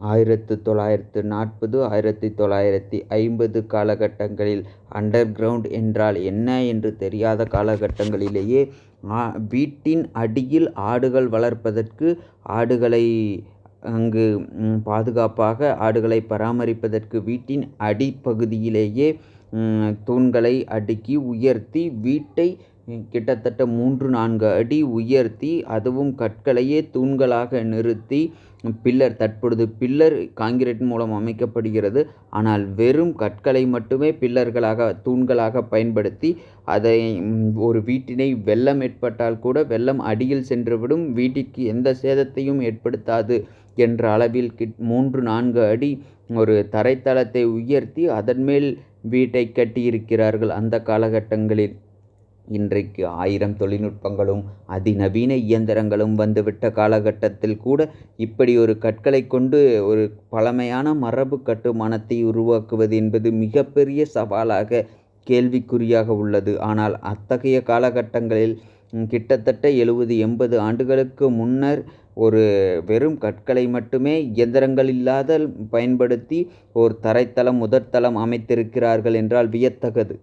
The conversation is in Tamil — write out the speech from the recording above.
ஆயிரத்து தொள்ளாயிரத்து நாற்பது ஆயிரத்தி தொள்ளாயிரத்தி ஐம்பது காலகட்டங்களில் அண்டர் கிரவுண்ட் என்றால் என்ன என்று தெரியாத காலகட்டங்களிலேயே வீட்டின் அடியில் ஆடுகள் வளர்ப்பதற்கு ஆடுகளை அங்கு பாதுகாப்பாக ஆடுகளை பராமரிப்பதற்கு வீட்டின் அடிப்பகுதியிலேயே தூண்களை அடுக்கி உயர்த்தி வீட்டை கிட்டத்தட்ட மூன்று நான்கு அடி உயர்த்தி அதுவும் கற்களையே தூண்களாக நிறுத்தி பில்லர் தற்பொழுது பில்லர் காங்கிரீட் மூலம் அமைக்கப்படுகிறது. ஆனால் வெறும் கற்களை மட்டுமே பில்லர்களாக தூண்களாக பயன்படுத்தி அதை ஒரு வீட்டினை வெள்ளம் ஏற்பட்டால் கூட வெள்ளம் அடியில் சென்றுவிடும். வீட்டிற்கு எந்த சேதத்தையும் ஏற்படுத்தாது என்ற அளவில் கிட் மூன்று நான்கு அடி ஒரு தரைத்தளத்தை உயர்த்தி அதன் மேல் வீட்டை கட்டியிருக்கிறார்கள் அந்த காலகட்டங்களில். இன்றைக்கு ஆயிரம் தொழில்நுட்பங்களும் அதிநவீன இயந்திரங்களும் வந்துவிட்ட காலகட்டத்தில் கூட இப்படி ஒரு கற்களை கொண்டு ஒரு பழமையான மரபு கட்டுமானத்தை உருவாக்குவது என்பது மிகப்பெரிய சவாலாக கேள்விக்குறியாக உள்ளது. ஆனால் அத்தகைய காலகட்டங்களில் கிட்டத்தட்ட எழுபது எண்பது ஆண்டுகளுக்கு முன்னர் ஒரு வெறும் கற்களை மட்டுமே இயந்திரங்கள் இல்லாத பயன்படுத்தி ஒரு தரைத்தளம் முதற்தளம் அமைத்திருக்கிறார்கள் என்றால் வியத்தகது.